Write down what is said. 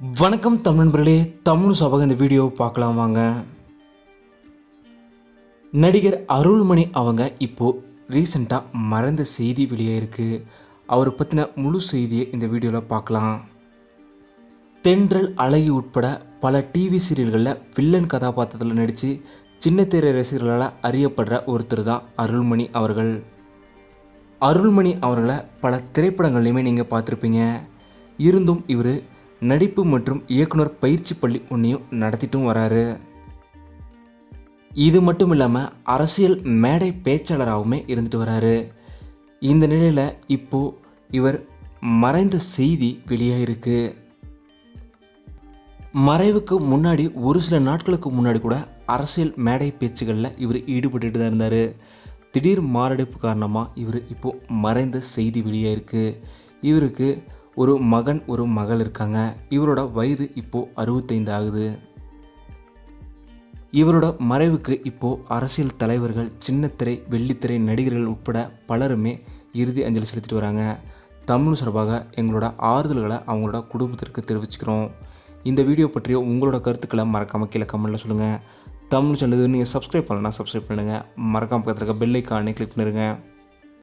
வணக்கம் தமிழ் நண்பர்களே தமிழ் சபக இந்த வீடியோ பார்க்கலாம் வாங்க. நடிகர் அருள்மணி அவங்க இப்போது ரீசண்டாக மறைந்த செய்தி வெளியே இருக்குது அவரை பற்றின முழு செய்தியை இந்த வீடியோவில் பார்க்கலாம். தென்றல் அழகி உட்பட பல டிவி சீரியல்களில் வில்லன் கதாபாத்திரத்தில் நடித்து சின்னத்திரை ரசிகர்களால் அறியப்படுற ஒருத்தர் தான் அருள்மணி அவர்கள். அருள்மணி அவர்களை பல திரைப்படங்கள்லையுமே நீங்கள் பார்த்துருப்பீங்க. இருந்தும் இவர் நடிப்பு மற்றும் இயக்குனர் பயிற்சி பள்ளி ஒன்றையும் நடத்திட்டும் வராரு. இது மட்டும் இல்லாமல் அரசியல் மேடை பேச்சாளராகவுமே இருந்துட்டு வராரு. இந்த நிலையில் இப்போது இவர் மறைந்த செய்தி வெளியாகிருக்கு மறைவுக்கு முன்னாடி ஒரு சில நாட்களுக்கு முன்னாடி கூட அரசியல் மேடை பேச்சுகளில் இவர் ஈடுபட்டுட்டு தான் இருந்தார். திடீர் மாரடைப்பு காரணமாக இவர் இப்போது மறைந்த செய்தி வெளியாயிருக்கு. இவருக்கு ஒரு மகன் ஒரு மகள் இருக்காங்க. இவரோட வயது இப்போது அறுபத்தைந்து ஆகுது. இவரோட மறைவுக்கு இப்போது அரசியல் தலைவர்கள் சின்னத்திரை வெள்ளித்திரை நடிகர்கள் உட்பட பலருமே இறுதி அஞ்சலி செலுத்திட்டு வராங்க. தமிழ் சார்பாக எங்களோட ஆறுதல்களை அவங்களோட குடும்பத்திற்கு தெரிவிச்சுக்கிறோம். இந்த வீடியோ பற்றிய உங்களோட கருத்துக்களை மறக்காமல் கீழே கமெண்ட்டில் சொல்லுங்கள் தமிழ் சேனல் நீங்கள் சப்ஸ்கிரைப் பண்ணலன்னா சப்ஸ்கிரைப் பண்ணுங்கள் மறக்காமல் பக்கத்தில் இருக்க பெல் ஐக்கானே கிளிக் பண்ணிடுங்க